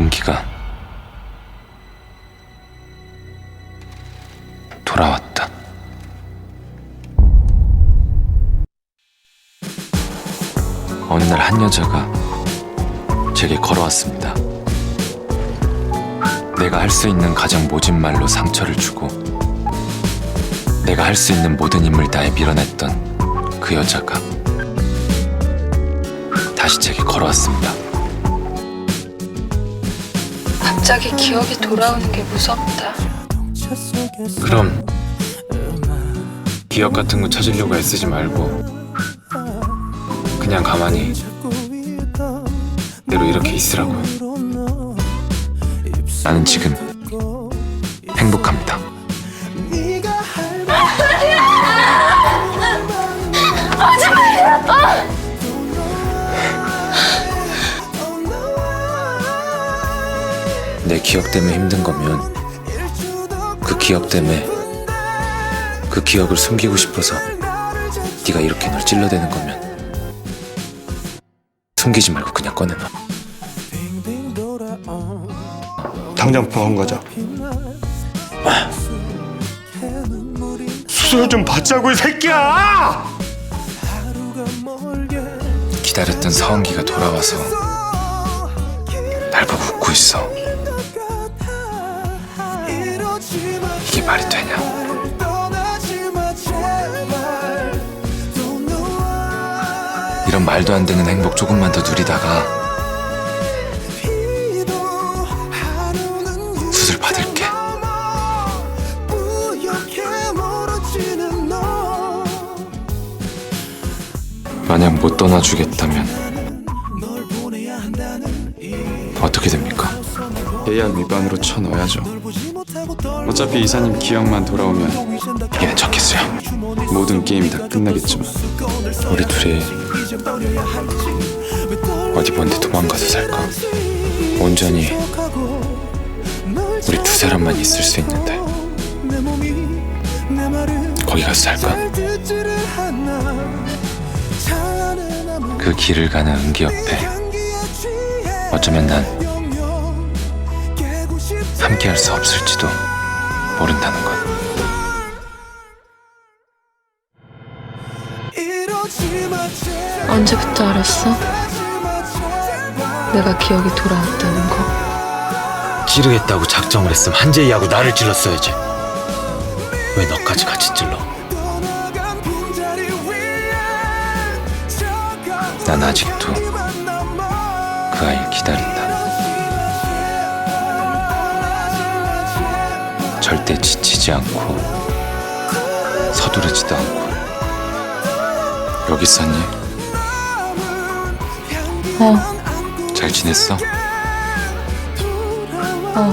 은기가 돌아왔다. 어느 날 한 여자가 제게 걸어왔습니다. 내가 할 수 있는 가장 모진 말로 상처를 주고 내가 할 수 있는 모든 힘을 다해 밀어냈던 그 여자가 다시 제게 걸어왔습니다. 갑자기 기억이 돌아오는 게 무섭다. 그럼 기억 같은 거 찾으려고 애쓰지 말고 그냥 가만히 내로 이렇게 있으라고요. 나는 지금 행복합니다. 내 기억 때문에 힘든 거면 그 기억 때문에 그 기억을 숨기고 싶어서 네가 이렇게 널 찔러대는 거면 숨기지 말고 그냥 꺼내놔. 당장 병원 가자. 수술 좀 받자고 이 새끼야! 기다렸던 서원기가 돌아와서 날 보고 웃고 있어. 말이 되냐? 이런 말도 안 되는 행복 조금만 더 누리다가 수술 받을게. 만약 못 떠나주겠다면 어떻게 됩니까? 계약 위반으로 쳐넣어야죠. 어차피 이사님 기억만 돌아오면 이게는 좋겠어요. 모든 게임이 다 끝나겠지만 우리 둘이 어디 먼데 도망가서 살까? 온전히 우리 두 사람만 있을 수 있는데 거기 가서 살까? 그 길을 가는 은기 옆에 어쩌면 난 함께 할 수 없을지도 모른다는 것. 언제부터 알았어? 내가 기억이 돌아왔다는 거. 찌르겠다고 작정을 했으면 한재희하고 나를 찔렀어야지. 왜 너까지 같이 찔러? 난 아직도 그 아이를 기다린다. 절대 지치지 않고 서두르지도 않고 여기 있었니? 어, 잘 지냈어? 어.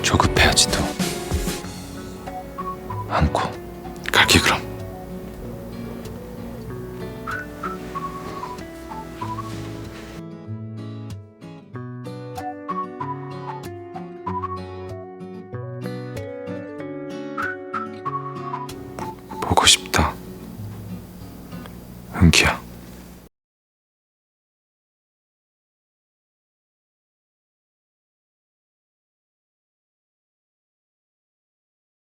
조급해하지도 않고 갈게 그럼. 보고 싶다. 은기야.